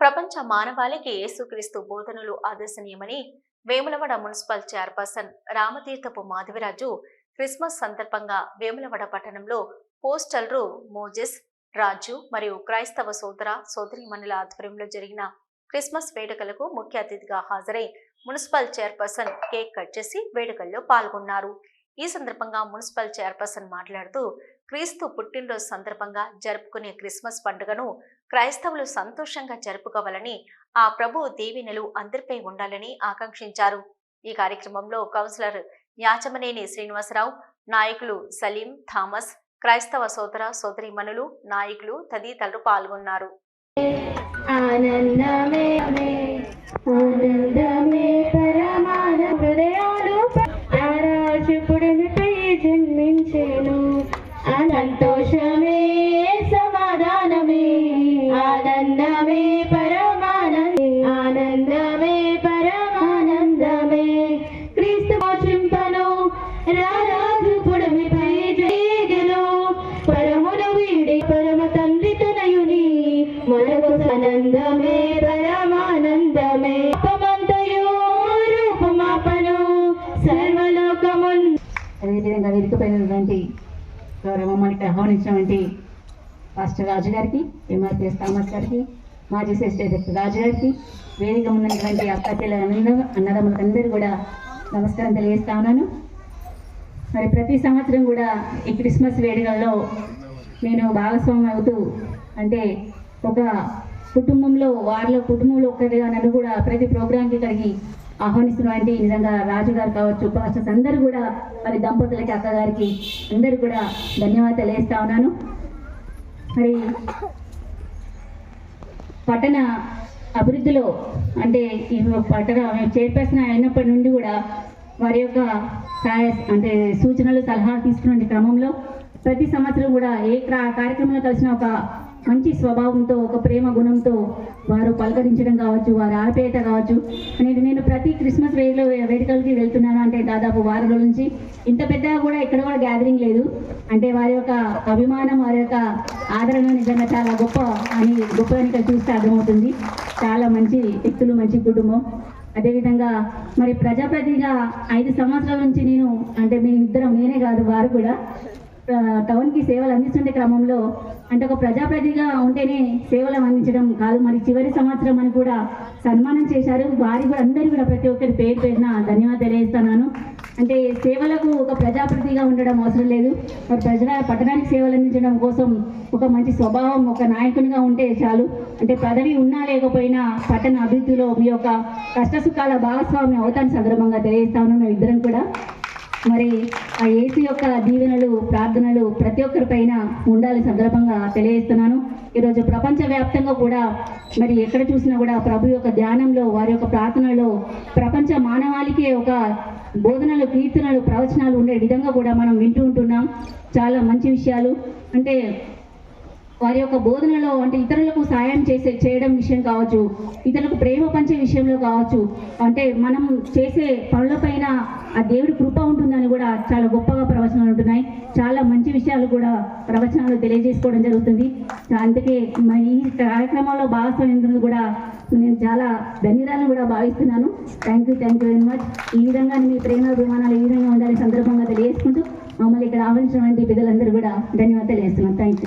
ప్రపంచ మానవాళికి యేసుక్రీస్తు బోధనలు ఆదర్శనీయమని Vemulawada municipal chairperson Ramatheerthapu Madhaviraju Christmas సందర్భంగా వేములవాడ పట్టణంలో పోస్టల్రు మోజెస్ రాజు మరియు క్రైస్తవ సోదర సోదరిమణుల ఆధ్వర్యంలో జరిగిన క్రిస్మస్ వేడుకలకు ముఖ్య అతిథిగా హాజరై మున్సిపల్ చైర్పర్సన్ కేక్ కట్ చేసి వేడుకల్లో పాల్గొన్నారు. ఈ సందర్భంగా మున్సిపల్ చైర్పర్సన్ మాట్లాడుతూ క్రీస్తు పుట్టినరోజు సందర్భంగా జరుపుకునే క్రిస్మస్ పండుగను క్రైస్తవులు సంతోషంగా జరుపుకోవాలని ఆ ప్రభు దీవెనలు అందరిపై ఉండాలని ఆకాంక్షించారు. ఈ కార్యక్రమంలో కౌన్సిలర్ యాచమనేని శ్రీనివాసరావు నాయకులు సలీం థామస్ క్రైస్తవ సోదర సోదరీమణులు నాయకులు తదితరులు పాల్గొన్నారు. ఆనందమే ఆనందమే పరమాన హృదయాలు సంతోషమే సమాధానమే ఆనందమే ఆనందమే పరమానందమే. క్రీస్తు రారాజు జయగను పరమును వీడి పరమ తండ్రి తనయుని మనకు ఆనందమే పరమానందమే. రూపమాపను సర్వలోకమున్ అదేవిధంగా వేదికపైనటువంటి గౌరవ మనకి ఆహ్వానించినటువంటి పాస్టర్ రాజు గారికి ఎంఆర్పిఎస్ థామస్ గారికి మాజీ సెక్రటరీ రాజు గారికి వేదిక ఉన్నటువంటి అక్కచెల్ల అన్నదమ్ములందరూ కూడా నమస్కారం తెలియజేస్తా ఉన్నాను. మరి ప్రతి సంవత్సరం కూడా ఈ క్రిస్మస్ వేడుకల్లో నేను భాగస్వామి అవుతూ అంటే ఒక కుటుంబంలో వాళ్ళ కుటుంబంలో ఒక్కరిగా నన్ను కూడా ప్రతి ప్రోగ్రాంకి కలిగి ఆహ్వానిస్తున్నాం అంటే నిజంగా రాజు గారు కావచ్చు పాస్టర్స్ అందరూ కూడా మరి దంపతులకి అక్కగారికి అందరూ కూడా ధన్యవాదాలు వేస్తా ఉన్నాను. మరి పట్టణ అభివృద్ధిలో అంటే ఈ పట్టణ చైర్పర్సన్ అయినప్పటి నుండి కూడా వారి యొక్క సహాయ అంటే సూచనలు సలహాలు తీసుకునే క్రమంలో ప్రతి సంవత్సరం కూడా ఏ కార్యక్రమంలో కలిసిన ఒక మంచి స్వభావంతో ఒక ప్రేమ గుణంతో వారు పలకరించడం కావచ్చు వారు ఆప్యాయత కావచ్చు. అనేది నేను ప్రతి క్రిస్మస్ వేడిలో వేడుకలకి వెళ్తున్నాను. అంటే దాదాపు వారం రోజుల నుంచి ఇంత పెద్దగా కూడా ఎక్కడ కూడా గ్యాదరింగ్ లేదు. అంటే వారి యొక్క అభిమానం వారి యొక్క ఆదరణ నిజంగా చాలా గొప్ప అని గొప్పదని ఇక్కడ చూస్తే అర్థమవుతుంది. చాలా మంచి వ్యక్తులు మంచి కుటుంబం. అదేవిధంగా మరి ప్రజాప్రతిగా ఐదు సంవత్సరాల నుంచి నేను అంటే మేమిద్దరం నేనే కాదు వారు కూడా టౌన్కి సేవలు అందిస్తుండే క్రమంలో అంటే ఒక ప్రజాప్రతిగా ఉంటేనే సేవలు అందించడం కాదు. మరి చివరి సంవత్సరం అని కూడా సన్మానం చేశారు. వారి కూడా అందరూ కూడా ప్రతి ఒక్కరి పేరు పేరున ధన్యవాదాలు తెలియజేస్తున్నాను. అంటే సేవలకు ఒక ప్రజాప్రతిగా ఉండడం అవసరం లేదు. మరి ప్రజల పట్టణానికి సేవలు అందించడం కోసం ఒక మంచి స్వభావం ఒక నాయకునిగా ఉంటే చాలు. అంటే పదవి ఉన్నా లేకపోయినా పట్టణ అభివృద్ధిలో మీ యొక్క కష్టసుఖాల భాగస్వామి అవుతాను సందర్భంగా తెలియజేస్తాను మేము ఇద్దరం కూడా మరి ఆ ఏసు యొక్క దీవెనలు ప్రార్థనలు ప్రతి ఒక్కరి పైన ఉండాలి సందర్భంగా తెలియజేస్తున్నాను. ఈరోజు ప్రపంచవ్యాప్తంగా కూడా మరి ఎక్కడ చూసినా కూడా ప్రభు యొక్క ధ్యానంలో వారి యొక్క ప్రార్థనలో ప్రపంచ మానవాళికి ఒక బోధనలు కీర్తనలు ప్రవచనాలు ఉండే విధంగా కూడా మనం వింటూ ఉంటున్నాం. చాలా మంచి విషయాలు. అంటే వారి యొక్క బోధనలో అంటే ఇతరులకు సాయం చేసే చేయడం విషయం కావచ్చు ఇతరులకు ప్రేమ పంచే విషయంలో కావచ్చు అంటే మనం చేసే పనులపైన ఆ దేవుడి కృప ఉంటుందని కూడా చాలా గొప్పగా ప్రవచనాలు ఉంటున్నాయి. చాలా మంచి విషయాలు కూడా ప్రవచనాలు తెలియజేసుకోవడం జరుగుతుంది. అందుకే ఈ కార్యక్రమంలో భాగస్వామ్యం కూడా నేను చాలా ధన్యవాదాలను కూడా భావిస్తున్నాను. Thank you thank you very much ఈ విధంగా మీ ప్రేమ అభిమానాలు ఈ విధంగా ఉండాలని సందర్భంగా తెలియజేసుకుంటూ మమ్మల్ని ఇక్కడ ఆహ్వానించినటువంటి పెద్దలందరూ కూడా ధన్యవాదాలు తెలియజేస్తున్నాను థ్యాంక్ యూ